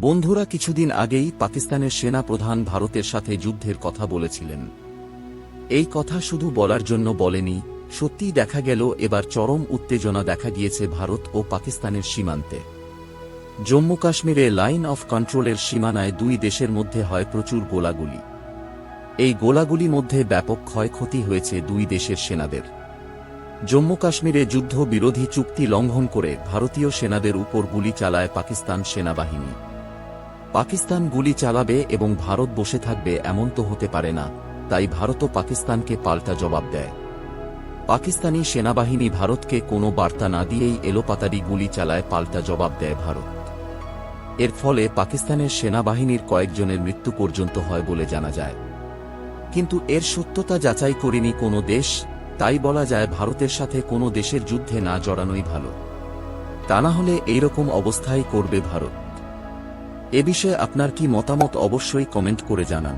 বন্ধুরা কিছুদিন আগেই পাকিস্তানের সেনা প্রধান ভারতের সাথে যুদ্ধের কথা বলেছিলেন। এই কথা শুধু বলার জন্য বলেনি, সত্যিই দেখা গেল এবার চরম উত্তেজনা দেখা গিয়েছে ভারত ও পাকিস্তানের সীমান্তে। জম্মু কাশ্মীরে লাইন অফ কন্ট্রোলের সীমানায় দুই দেশের মধ্যে হয় প্রচুর গোলাগুলি। এই গোলাগুলি মধ্যে ব্যাপক ক্ষয়ক্ষতি হয়েছে দুই দেশের সেনাদের। জম্মু কাশ্মীরে যুদ্ধ বিরোধী চুক্তি লঙ্ঘন করে ভারতীয় সেনাদের উপর গুলি চালায় পাকিস্তান সেনাবাহিনী। পাকিস্তান গুলি চালাবে এবং ভারত বসে থাকবে এমন তো হতে পারে না, তাই ভারতও পাকিস্তানকে পাল্টা জবাব দেয়। পাকিস্তানি সেনাবাহিনী ভারতকে কোনো বার্তা না দিয়েই এলোপাতারি গুলি চালায় পাল্টা জবাব দেয় ভারত। এর ফলে পাকিস্তানের সেনাবাহিনীর কয়েকজনের মৃত্যু পর্যন্ত হয় বলে জানা যায়। কিন্তু এর সত্যতা যাচাই করেনি কোনো দেশ, তাই বলা যায় ভারতের সাথে কোনো দেশের যুদ্ধে না জড়ানোই ভালো। তা না হলে এইরকম অবস্থাই করবে ভারত। এ বিষয়ে আপনার কি মতামত অবশ্যই কমেন্ট করে জানান।